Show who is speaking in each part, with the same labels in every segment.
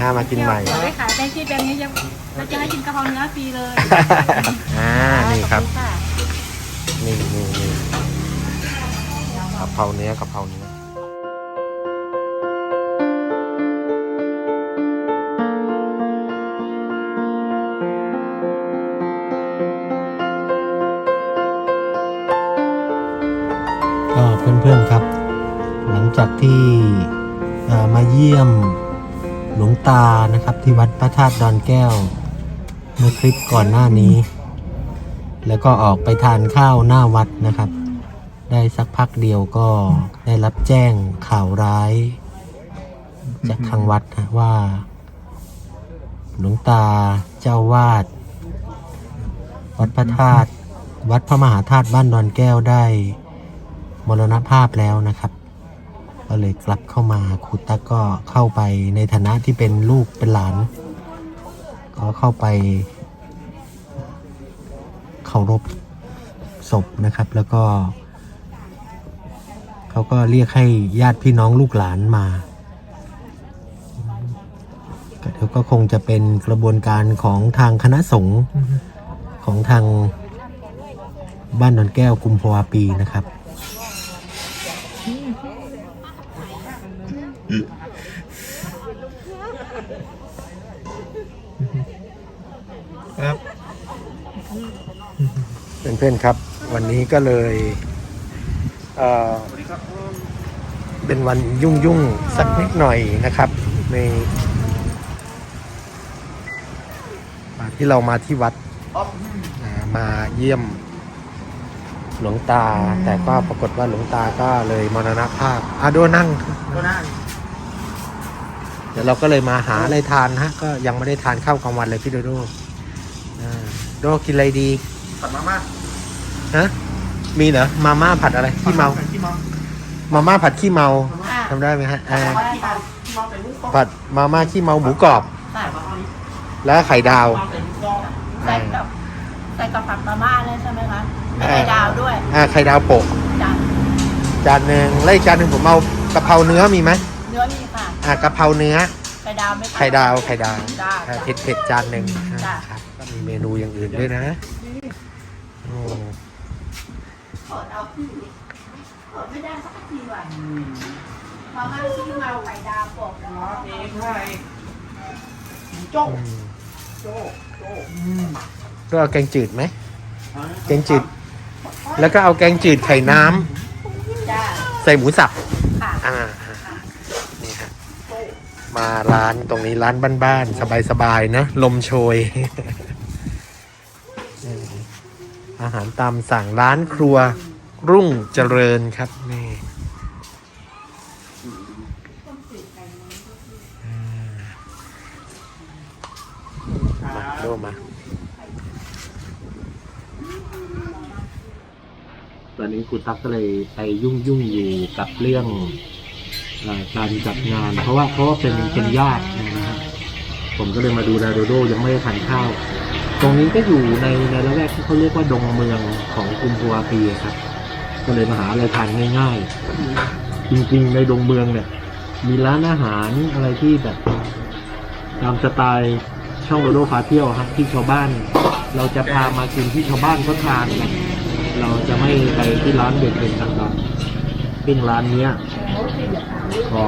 Speaker 1: ห้ามากินใหม่
Speaker 2: เดี๋ยวไปขายแป้งชีสแบบนี้จะเราจะให้กินกะเพราเนื้อฟรีเลย
Speaker 1: อ่า นี่ครับ
Speaker 2: ขอณะ
Speaker 1: นี่นี่นี่กะเพราเนื้อกะเพราเนื้อก็เพื่อนๆครับ หลังจากที่เอ่อมาเยี่ยม หลวงตานะครับ ที่วัดพระธาตุดอนแก้ว เมื่อคลิปก่อนหน้านี้ แล้วก็ออกไปทานข้าวหน้าวัดนะครับ ได้สักพักเดียวก็ได้รับแจ้งข่าวร้าย จากทางวัดนะว่า หลวงตาเจ้าวาด วัดพระธาตุวัดพระมหาธาตุบ้านดอนแก้วได้มรณภาพแล้วนะครับ ก็เลยกลับเข้ามาครูตั๊กก็เข้าไปในฐานะที่เป็นลูกเป็นหลาน ก็เข้าไปเคารพศพนะครับ แล้วก็เขาก็เรียกให้ญาติพี่น้องลูกหลานมาก็เดี๋ยวก็คงจะเป็นกระบวนการของทางคณะสงฆ์ของทางบ้านดอนแก้วกุมภาวาปีนะครับ
Speaker 3: ครับ
Speaker 1: เพื่อนๆครับ วันนี้ก็เลยเอ่อเป็นวันยุ่งๆสักนิดหน่อยนะครับ ในอ่าที่เรามาที่วัดอ่ามาเยี่ยมหลวงตา แต่ก็ปรากฏว่าหลวงตาก็เลยมรณภาพอาโดนั่ง
Speaker 3: ก็ได้
Speaker 1: เดี๋ยวเราก็เลยมาหาอะไรทานฮะ ก็ยังไม่ได้ทานข้าวกลางวันเลยพี่โดโดอ่าโดกินอะไรดี
Speaker 3: ตัดมาม่า
Speaker 1: ฮะ มีเหรอ มาม่าผัดอะไรขี้เมา
Speaker 3: ขี้เมา
Speaker 1: มาม่าผัดขี้เมา
Speaker 2: อะ
Speaker 1: ทำได้ไหมฮะอ่า
Speaker 3: ขี้เมาขี้เมาใส่หมูกรอบ
Speaker 1: ผัดมาม่าขี้เมาหมูกรอบ
Speaker 2: ค่ะ
Speaker 1: แล้วไข่ดาว
Speaker 3: ใส่หมูกรอบ
Speaker 2: ใส่กับใส่กับผัดมาม่าเลยใช่ไหมคะ
Speaker 1: อ่า
Speaker 2: ไข่ดาวด้วย
Speaker 1: อ่าไข่ดาวโปะ
Speaker 2: จ้ะ
Speaker 1: จานหนึ่งแล้วอีกจานหนึ่งผมเอากะเพราเนื้อมีไหม
Speaker 2: เนื้อมีค่ะ
Speaker 1: อ่ากะเพราเนื้อ
Speaker 2: ไข่ดาวไหมคะ
Speaker 1: ไข่ดาวไข่ดาว
Speaker 2: จ้า
Speaker 1: อ่าเผ็ดเผ็ดๆจานหนึ่ง
Speaker 2: จ้ะ
Speaker 1: ครับก็มีเมนูอย่างอื่นด้วยนะโอ้
Speaker 2: เปิดเอาที่เปิดไม่ได้สักทีว่ะมาม่าที่เมาไข่ดาวบอกเนาะ
Speaker 3: เองใช่โจ๊ก
Speaker 1: อืม
Speaker 3: โจ๊กโจ๊ก
Speaker 1: ก็เอาแกงจืดไหมแกงจืด แล้วก็เอาแกงจืดไข่น้ำ
Speaker 2: จ้า
Speaker 1: ใส่หมูสับ
Speaker 2: ค่ะ
Speaker 1: อ่านี่ฮะ มาร้านตรงนี้ร้านบ้านๆสบายๆนะ ลมโชย อาหารตามสั่งร้านครัวรุ่งเจริญครับนี่มาโดมาตอนนี้ครูตั๊กก็เลยไปยุ่งยุ่งอยู่กับเรื่อง การจัดงาน เพราะว่าเพราะว่าเป็นเป็นญาตินะครับผมก็เลยมาดูแลโดโดยังไม่ได้ทานข้าว ตรงนี้ก็อยู่ในในละแวกที่เขาเรียกว่าดงเมืองของกรุงพัวาปีครับ ก็เลยมาหาอะไรทานง่าย ๆ จริงๆ ในดงเมืองเนี่ย มีร้านอาหารอะไรที่แบบตามสไตล์ช่องโดโดพาเที่ยวครับที่ชาวบ้าน เราจะพามากินที่ชาวบ้านเขาทานกันเราจะไม่ไปที่ร้านเด็ดๆต่างๆซึ่งร้านเนี้ย ก็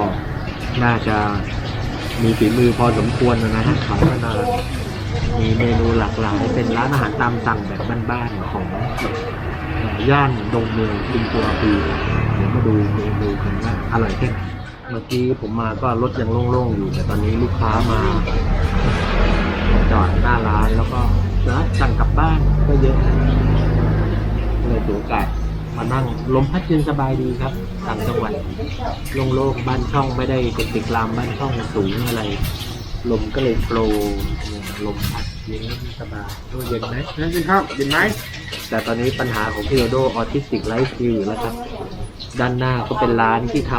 Speaker 1: น่าจะมีฝีมือพอสมควรนะฮะขายมานานมีเมนูหลากหลายเป็นร้านอาหารตามสั่งแบบบ้านๆของย่านดงเมืองกรุงกัวปีเดี๋ยวมาดูเมนูกันว่าอร่อยแค่ไหนเมื่อกี้ผมมาก็รถยังโล่งๆอยู่ แต่ตอนนี้ลูกค้ามาจอดหน้าร้านแล้วก็นะสั่งกลับบ้านก็เยอะเลยถือโอกาสมานั่งลมพัดเย็นสบายดีครับ ต่างจังหวัดโล่งๆบ้านช่องไม่ได้เป็นตึกรามบ้านช่องสูงอะไร ลมก็เลยโปรเนี่ยลมพัดเย็นสบายโอ้เย็นไหม
Speaker 3: นั่นจริงครับเห็นไหม
Speaker 1: แต่ตอนนี้ปัญหาของพี่โดโดออทิสติกไลฟ์สติลอยู่แล้วครับ ด้านหน้าก็เป็นร้านที่ท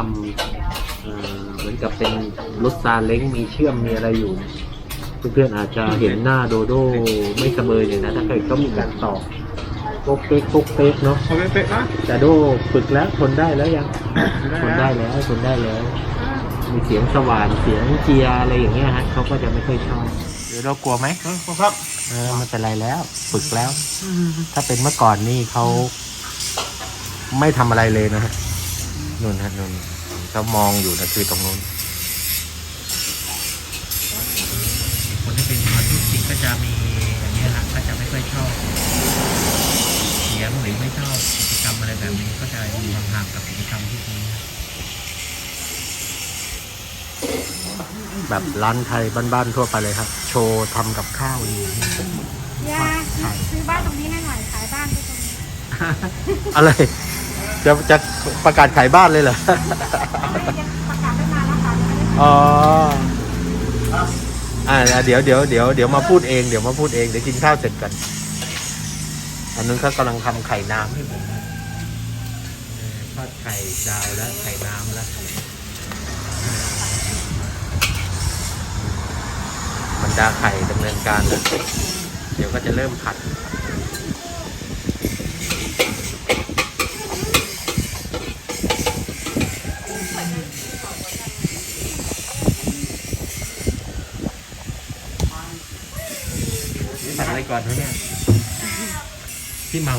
Speaker 1: ำเอ่อเหมือนกับเป็นรถซาเล้งมีเชื่อมมีอะไรอยู่เนี่ยเพื่อนๆอาจจะเห็นหน้าโดโดไม่เสมอเลยนะถ้าเกิดเขามีการต่อ โป๊กเป๊กโป๊กเป๊กเนาะ
Speaker 3: เอาเป๊ะๆนะ
Speaker 1: แต่โดฝึกแล้วทนได้แล้วยังทนได้แล้วทนได้แล้ว
Speaker 3: อ
Speaker 1: มีเสียงสว่านเสียงเจียร์อะไรอย่างเงี้ยฮะเขาก็จะไม่ค่อยชอบเดี๋ยวเรากลัวไหม
Speaker 3: ครับ
Speaker 1: เออไม่เป็นไรแล้ว ฝึกแล้ว ถ้าเป็นเมื่อก่อนนี่เขาไม่ทำอะไรเลยนะฮะนู่นฮะนู่นเขามองอยู่นะคือตรงนู้นคนที่เป็นออทิสติกก็จะมีอย่างนี้ยฮะก็จะไม่ค่อยชอบเสียงหรือไม่ชอบกิจกรรม อะไรแบบนี้ก็จะอยู่ห่างๆกับกิจกรรมที่นี้แบบร้านไทยบ้านๆทั่วไปเลยครับ โชว์ทำกับข้าวอยู่
Speaker 4: ยาซื้อบ้านตรงนี้ให้หน่อยขายบ้านที่ตรงนี้
Speaker 1: อะไร จะจะประกาศขายบ้านเลยเหรอ
Speaker 4: ไม่จะประกาศตั้งนานแล้วค่ะยังไม่ได้
Speaker 1: อ๋ออ่าเดี๋ยวเดี๋ยวเดี๋ยวเดี๋ยวมาพูดเองเดี๋ยวมาพูดเองเดี๋ยวกินข้าวเสร็จกันอันนั้นเขากำลังทำไข่น้ำให้ผมนะเออทอดไข่ดาวแล้วไข่น้ำแล้วบรรดาไข่ดำเนินการแล้วเดี๋ยวก็จะเริ่มผัดผัดอะไรก่อนนะเนี่ยพี่เมา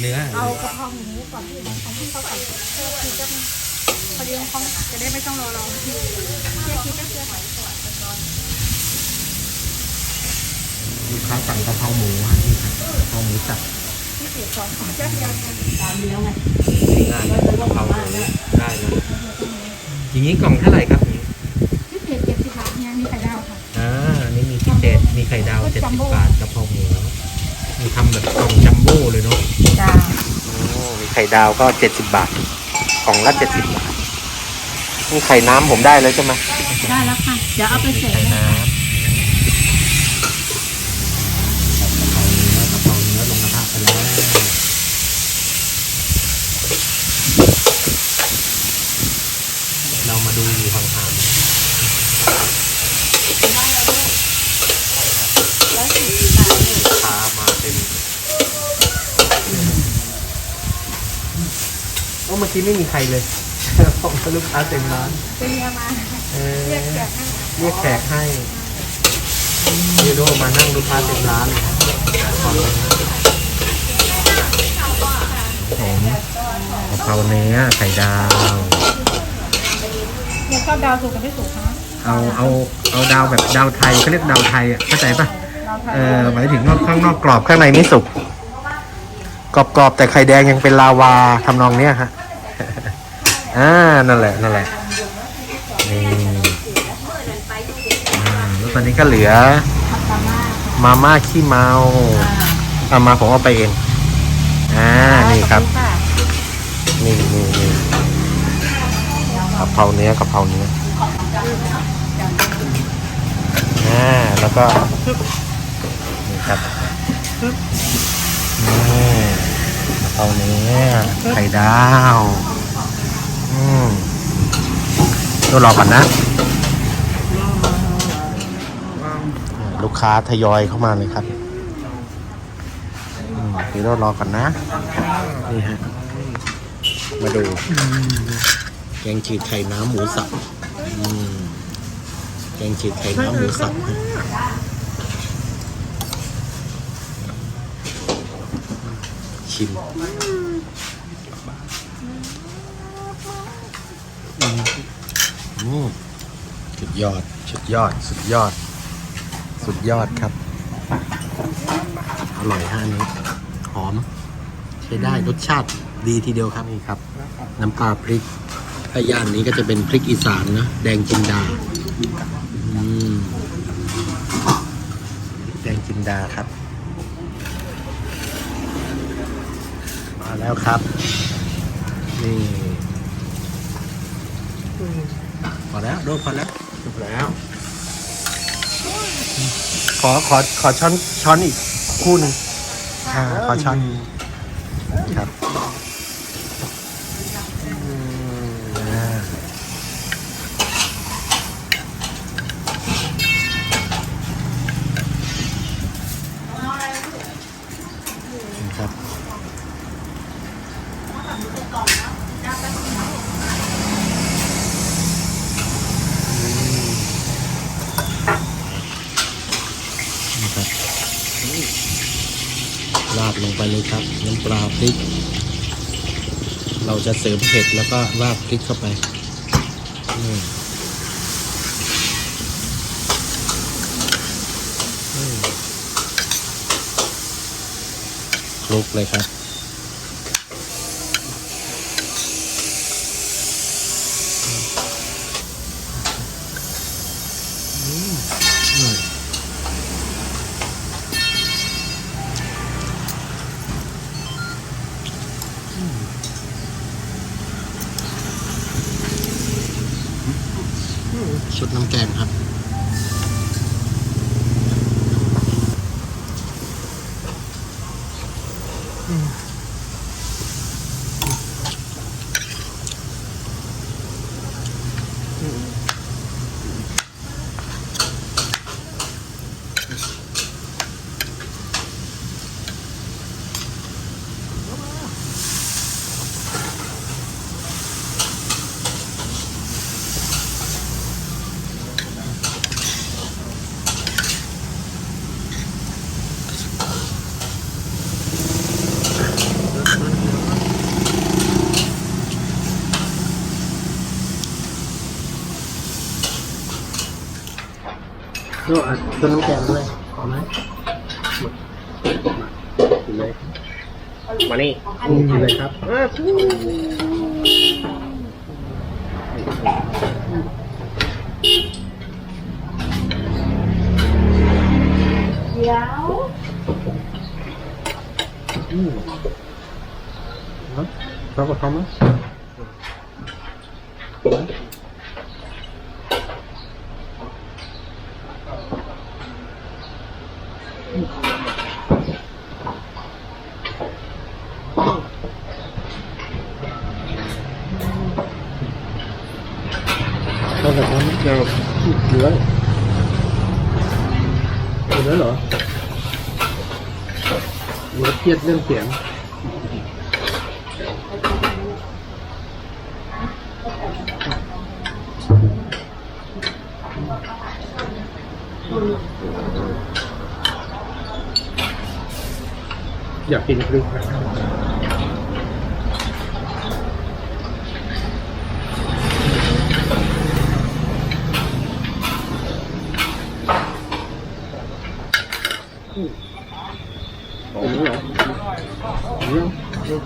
Speaker 1: เนื้อ
Speaker 4: เอากระเพราหมูก่อนที่ของที่เขาใส่เพื่อคือจะพอดีของจะได้ไม่ต้องรอรอเที่ยคิดก็เชื่อหอย
Speaker 1: ลูกค้าสั่งกะเพราหมูฮะนี่ครับกะเพราหมูสับ
Speaker 4: ที่เสียสองของเจ้าเดียวกัน
Speaker 1: ง่ายๆกะเพราหมูได้เลยอย่างนี้กล่องเท่าไหร่ครับอย่างนี้
Speaker 4: ที่เจ็ดเจ็ดสิบบาทเนี่ยมีไข่ดาวค่ะ
Speaker 1: อ่านี่มีพิเศษมีไข่ดาวเจ็ดสิบบาทกะเพราหมูมีทำแบบกล่องจัมโบ้เลยเนาะ
Speaker 4: จ้า
Speaker 1: โอ้มี ไข่ดาวก็เจ็ดสิบบาทกล่องละเจ็ดสิบบาทนี่ไข่น้ำผมได้แล้วใช่ไหม
Speaker 4: ได้แล้วค่ะ เดี๋ยวเอาไปใส่
Speaker 1: ไข่น้ำกะเพราเนื้อกะเพราเนื้อลงกระทะไปแล้วเรามาดูอยู่ห่างๆนะ
Speaker 4: แล้วสิบบาทเนี่ย
Speaker 1: ลูกค้ามาเต็มโอ้เมื่อ กี้ไม่มีใครเลยเพราะว่าลูกค้าเต็มร้าน
Speaker 4: เป็นเมียมา
Speaker 1: เออ
Speaker 4: เรียกแขกให้
Speaker 1: เรียกแขกให้ยูโดมานั่งลูกค้าเต็มร้านเลยขอบคุณนะผมกะเพราเนื้อไข่ดาว
Speaker 4: เนี่ยชอบดาวสุกกับไม่สุกคะ
Speaker 1: เอาเอาเอาดาวแบบดาวไทยเขาเรียกดาวไทยอะเข้าใจปะ
Speaker 4: ดาวไทย
Speaker 1: เออหมายถึงว่าข้างนอกกรอบข้างในไม่สุก กรอบๆแต่ไข่แดงยังเป็นลาวาทำนองเนี้ยฮะ อ่า นั่นแหละ นั่นแหละ นี่แล้วตอนนี้ก็เหลือ
Speaker 4: มา
Speaker 1: มาม่าขี้เมาเอามาผมเอาไปเอง อ่า นี่ครับ นี่นี่นี่กะเพราเนื้อกะเพราเนื้อ อ่า แล้วก็ นี่ครับนี่กะเพราเนื้อไข่ดาว อืมตัวรอก่อนนะ ลูกค้าทยอยเข้ามาเลยครับเดี๋ยวเรารอก่อนนะ นี่ฮะ มาดู แกงฉีดไข่น้ำหมูสับแกงฉีดไข่น้ำหมูสับชิม สุดยอด สุดยอด สุดยอด สุดยอดครับ อร่อยฮะอันนี้ หอม ใช้ได้รสชาติดีทีเดียวครับนี่ครับ น้ำปลาพริกถ้าย่านนี้ก็จะเป็นพริกอีสานนะ แดงจินดาอืมแดงจินดาครับ มาแล้วครับ นี่พ อแล้วโดนพอแล้วจบแล้ว ขอขอขอช้อนช้อนอีกคู่หนึ่งอ่าขอช้อนครับอืมอ่านี่ครับ
Speaker 3: ราดลงไปเลยครับ น้ำปลาพริก เรา จะเสริมเผ็ดแล้วก็ราดพริกเข้าไปคลุกเลยครับอืมชุดน้ำแกงครับ โน่อะต้นน้ำแกงด้วยเอาไหมกินเลย
Speaker 1: มานี่
Speaker 3: อืมกินเลยครับ
Speaker 1: เออ
Speaker 5: เดี๋ยว
Speaker 3: อืมเนาะเราก็ทำไหมเราก็ทำเดี๋ยวเหลื อเหลือเหรอเห อเครียดเรื่องเสียงอยากกินพริกนะครับอืมเหรอเรื่องเรื่อง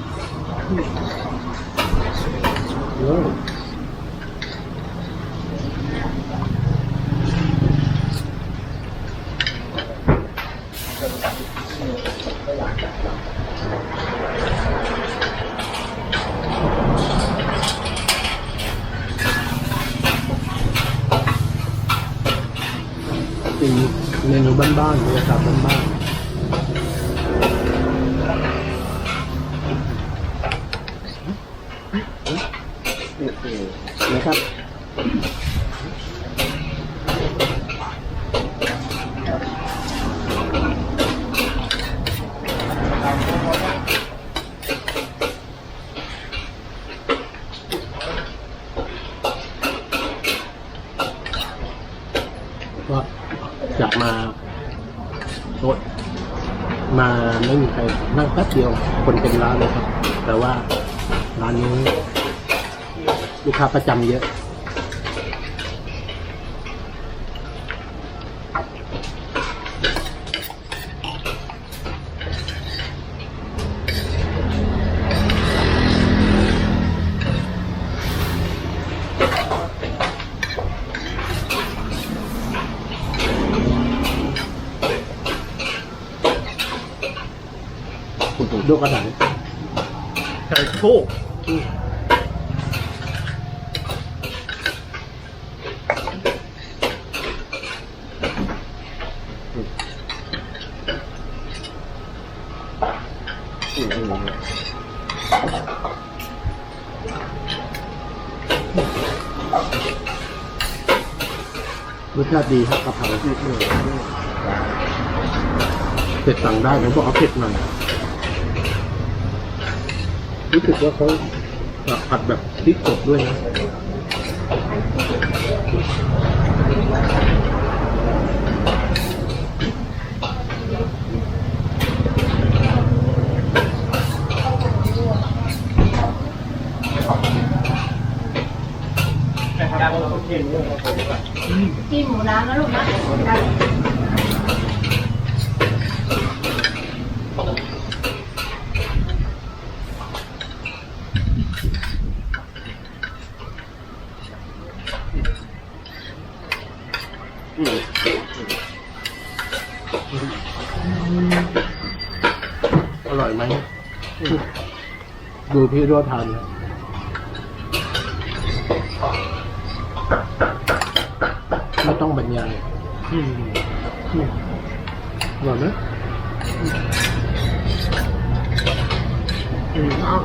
Speaker 3: เป็นเมนูบ้านๆบรรยากาศบ้านๆนะครับ ก็อยากมาโต๊ะมาไม่มีใครนั่งแป๊บเดียวคนเต็มร้านเลยครับ แต่ว่าร้านนี้ลูกค้าประจำเยอะ ดูกระถาง
Speaker 1: ไก่โชค
Speaker 3: รสชาติดีครับกะเพราที่เผ็ดสั่งได้ผมบอกเอาเผ็ดหน่อย รู้สึกว่าเขาผัดแบบพริกสดด้วยนะ
Speaker 2: กินหมูน้ำนะลูกนะได้
Speaker 3: อร่อยไหม ดูพี่รัวทันไม่ต้องบรรยายอืมอืมอร่อไหมอืมอ้าว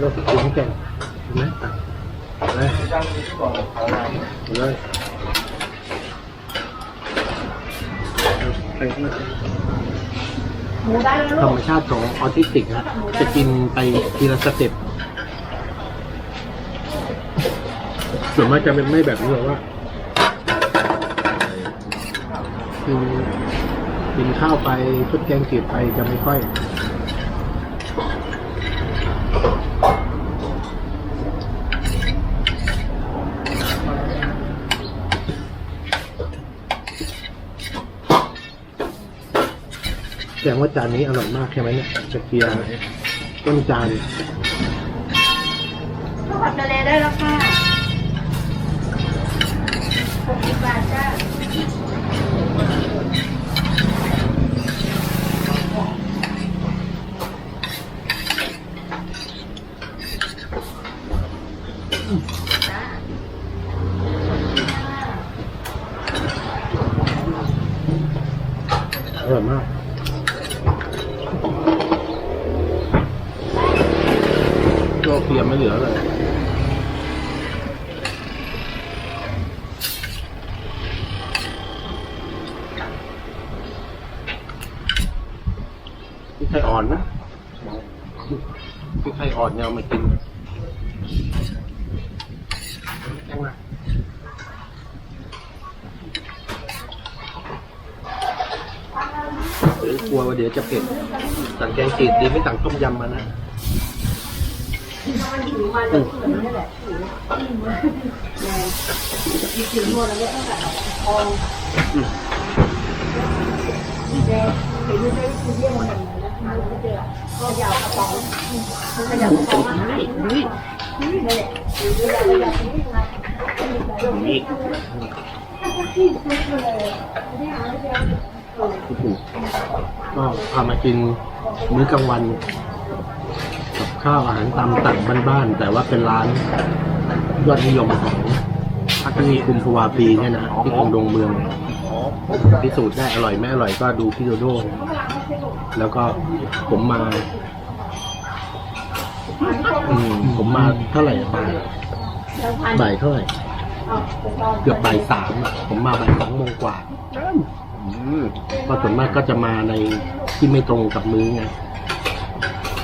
Speaker 3: เรากินแก่งเห็นไหมตักเลยเลยไปเลย
Speaker 2: หมูได้แล้ว
Speaker 3: ธร
Speaker 2: ลู
Speaker 3: ร
Speaker 2: ก
Speaker 3: มชาติของออทิสติกนะจะกินไปทีละสเต็ปส่วนมากจะเป็นไม่แบบนี้หรอกว่ากินกินข้าวไปชุดแกงจืดไปจะไม่ค่อย ดงว่าจานนี้อร่อยมากใช่ไหมเนี่ยตะเกียร์ต้นจาน
Speaker 2: ข้าวผัดทะเลได้แล้วค่ะหกสิบบาทจ้า
Speaker 3: อร่อยมาก ตัวเพียมไม่เหลือเลย พี่ไข่อ่อนนะพี่ไข่อ่อนเนี่ยเอามากินแกงมาเดี๋ยวกลัวว่าเดี๋ยว จะเผ็ดสั่งแกงจืดดีไม่สั่งต้มยำมานะ อืมก็พามากินมื้อกลางวัน กับข้าวอาหารตามสั่งบ้านๆแต่ว่าเป็นร้านยอดนิยมของพักที่คุมภวาปีเนี่ยนะที่คงดงเมืองพิสูจน์ได้อร่อยไม่อร่อยก็ดูพี่โดโด้แล้วก็ผมมา อืมผมมาเท่าไหร่บ่ายบ่ายเท่าไหร่ เกือบบ่ายสามอะผมมาบ่ายสองโมงกว่า เพราะส่วนมากก็จะมาในที่ไม่ตรงกับมือไง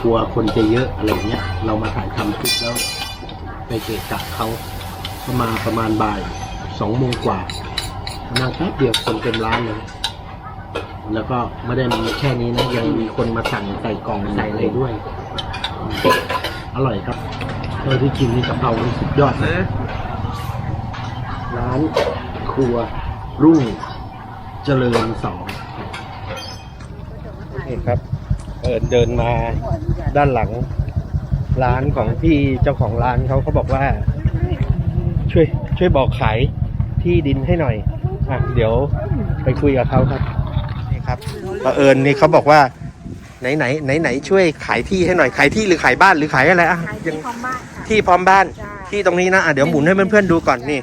Speaker 3: กลัวคนจะเยอะอะไรเงี้ย เรามาถ่ายทำคลิปแล้ว ไปเกะกะเขาก็มาประมาณบ่ายสองโมงกว่านั่งแป๊บเดียวคนเต็มร้านเลยแล้วก็ไม่ได้มีแค่นี้นะยังมีคนมาสั่งใส่กล่องใส่อะไรด้วย อร่อยครับเออที่จริงนี่กะเพรานี่สุดยอด
Speaker 6: นะ
Speaker 3: ร้านครัวรุ่ง เจริญสองนี่ครับเดินเดินมาด้านหลังร้านของพี่เจ้าของร้านเขาเขาบอกว่า ช่วยช่วยบอกขายที่ดินให้หน่อยอะเดี๋ยวไปคุยกับเขาครับนี่ครับบังเอิญนี่เขาบอกว่าไหนไหนไหนไหนช่วยขายที่ให้หน่อยขายที่หรือขายบ้านหรือขายอะไรอะ
Speaker 4: ขาย
Speaker 3: ยั
Speaker 4: ที่
Speaker 3: ง
Speaker 4: พร้อมบ้านค่ะ
Speaker 3: ที่พร้อมบ้าน
Speaker 4: จ้า
Speaker 3: ที่ตรงนี้นะอะเดี๋ยวหมุนให้เพื่อนๆดูก่อนนี่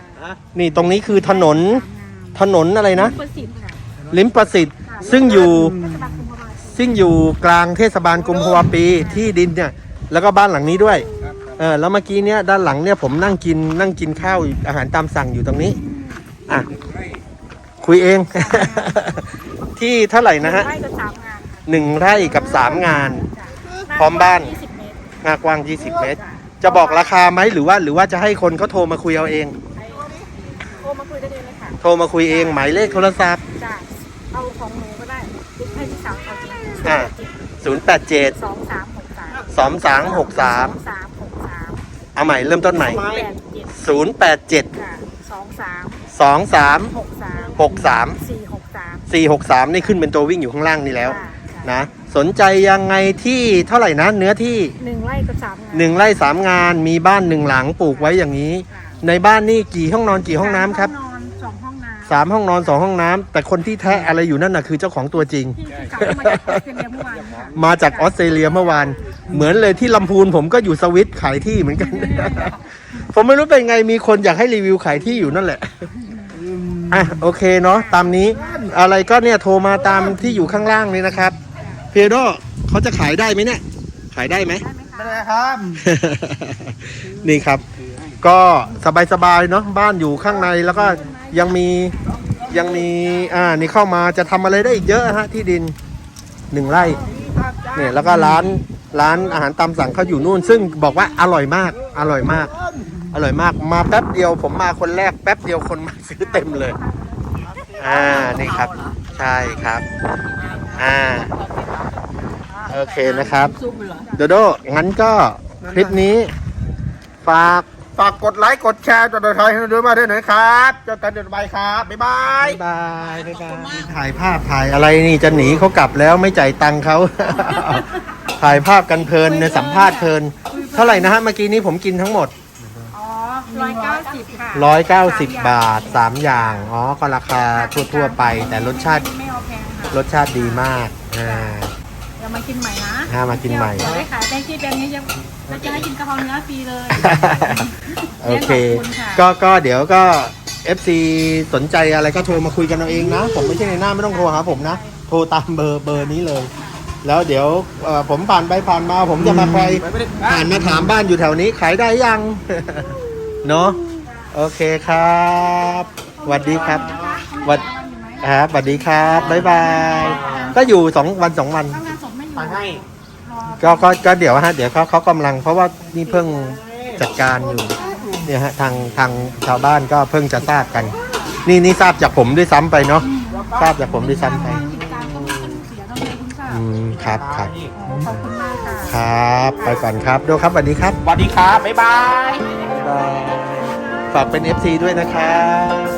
Speaker 3: นี่ตรงนี้คือถนน
Speaker 4: งาม
Speaker 3: ถนนอะไรนะ
Speaker 4: ประสิทธิ์ค่ะ
Speaker 3: ลิ้มประสิทธิ์
Speaker 4: ค่ะ
Speaker 3: ซึ่งอยู่
Speaker 4: เทศบาลกุมภาวะปี
Speaker 3: ซึ่งอยู่กลางเทศบาลกุมภาวะปีที่ดินเนี่ยแล้วก็บ้านหลังนี้ด้วยเออแล้วเมื่อกี้เนี่ยด้านหลังเนี่ยผมนั่งกินนั่งกินข้าวอาหารตามสั่งอยู่ตรงนี้อะคุยเอง ที่เท่าไหร่นะฮะ
Speaker 4: ไร่ก็สามงานค่ะ
Speaker 1: หนึ่งไร่กับสามงาน
Speaker 4: จ้ะ
Speaker 1: พร้อมบ้าน
Speaker 4: ยี่สิบเมตร
Speaker 1: งานกว้าง 20 เมตร จะบอกราคาไหมหรือว่าหรือว่าจะให้คนเขาโทรมาคุยเอาเอง
Speaker 4: โทรมาคุยได้เลยเลยค่ะ
Speaker 1: โทรมาคุยเองหมายเลขโทรศัพท์
Speaker 4: จ้ะเอา ของหนูก็ได้ให้พี่สาวเอาจริง
Speaker 1: อ่า087
Speaker 4: สองสามหกสาม
Speaker 1: 2363
Speaker 4: สามหกสาม
Speaker 1: เอาใหม่เริ่มต้นใหม่
Speaker 4: แปดเจ็ด
Speaker 1: 087
Speaker 4: ค่ะสองสาม
Speaker 1: 23
Speaker 4: หกสาม
Speaker 1: 63
Speaker 4: สี่หกสาม
Speaker 1: 463นี่ขึ้นเป็นตัววิ่งอยู่ข้างล่างนี่แล้ว
Speaker 4: จ้ะจ้ะ
Speaker 1: นะ สนใจยังไงที่เท่าไหร่นะเนื้อที่
Speaker 4: หนึ่งไร่กับสามงาน
Speaker 1: 1ไร่3งานมีบ้านหนึ่งหลังปลูกไว้อย่างนี้
Speaker 4: ค่ะ
Speaker 1: ในบ้านนี่กี่ห้องนอนกี่ห้องน้ำครับ
Speaker 4: สามห้องนอนสองห้องน้ำ
Speaker 1: สามห้องนอนสองห้องน้ำแต่คนที่แทะอะไรอยู่นั่นน่ะคือเจ้าของตัวจริง
Speaker 4: ที่ที่สาวมาจากออสเตรเลียเมื่อวานค่ะ
Speaker 1: มาจากออสเตรเลียเมื่อวาน เหมือนเลยที่ลำพูนผมก็อยู่สวิตขายที่เหมือนกัน ผมไม่รู้เป็นไงมีคนอยากให้รีวิวขายที่อยู่นั่นแหละ อะโอเคเนาะตามนี้ อะไรก็เนี่ยโทรมาตามที่อยู่ข้างล่างนี่นะครับเพโดเขาจะขายได้ไหมเนี่ย ขายได้ไหม
Speaker 3: ไม่ได้ครับ
Speaker 1: นี่ครับ ก็สบายๆเนาะบ้านอยู่ข้างในแล้วก็ ยังมียังมีอ่านี่เข้ามาจะทำอะไรได้อีกเยอะฮะที่ดินหนึ่งไร่เนี่ยแล้วก็ร้านร้านอาหารตามสั่งเขาอยู่นู่น ซึ่งบอกว่าอร่อยมาก อร่อยมาก อร่อยมากมาแป๊บเดียว ผมมาคนแรกแป๊บเดียวคนมาซื้อเต็มเลย อ่านี่ครับ ใช่ครับ อ่าโอเคนะครับ โดโดงั้นก็คลิปนี้ ฝาก
Speaker 3: ฝากกดไลค์กดแชร์จดไทยให้ด้วยมาด้วยหน่อยครับเจอกันเดี๋ยวไปครับบ๊ายบาย
Speaker 1: บ๊ายบายบ๊ายบายถ่ายภาพถ่ายอะไรนี่จะหนีเขากลับแล้วไม่จ่ายตังค์เขา ถ่ายภาพกันเพลินในยสัมภาษณ์เพลิน เท่าไหร่นะฮะเมื่อกี้นี้ผมกินทั้งหมด
Speaker 4: อ๋อร้อยเก้าสิบค่ะ
Speaker 1: 190บาท3อย่าง อ๋อ ก็ราคาทั่วๆไป แต่รสชาติ
Speaker 4: ไม่เอาแพงค่ะ
Speaker 1: รสชาติดีมาก อ่า
Speaker 4: เดี๋ยวมากินใหม่นะ
Speaker 1: อ่ามากินใหม่
Speaker 4: เดี๋ยวได้ขายแป้งที่แบงค์นี้ยังเราจะให้กินกะเพราเนื้อฟรีเลย
Speaker 1: โอเค
Speaker 4: ขอบคุณค่ะ
Speaker 1: ก็ก็เดี๋ยวก็ FC สนใจอะไรก็โทรมาคุยกันเอาเองนะ ผมไม่ใช่ในหน้าไม่ต้องโทรหาผมนะ โทรตามเบอร์เบอร์นี้เลย แล้วเดี๋ยวเอ่อผมผ่านไปผ่านมา ผมจะมาคอยผ่านมาถามบ้านอยู่แถวนี้ ขายได้ยัง เนาะโอเคครับสวัสดีครับสวัสครับสวัสดีครับ บ๊ายบาย ก็อยู่สองวันสองวัน
Speaker 4: ทำงานศพไม่อยู่
Speaker 3: ตังให้
Speaker 1: ก็ก็ก็เดี๋ยวฮะเดี๋ยวเขาเขากำลัง เพราะว่านี่เพิ่งจัดการอยู่เนี่ยฮะทางทางชาวบ้านก็เพิ่งจะทราบกัน นี่นี่ทราบจากผมด้วยซ้ำไปเนาะทราบจากผมด้วยซ้ำไป
Speaker 4: ทางกิจการก็ไม่ต้องเสียต้องเลยคุณค่ะ
Speaker 1: อืมครับครับ
Speaker 4: ขอบคุณมากค่ะ
Speaker 1: ครับ ไปก่อนครับโดครับสวัสดีครับ
Speaker 3: สวัสดีครับบ๊ายบาย
Speaker 1: บ๊ายบายฝากเป็น FC ด้วยนะครับ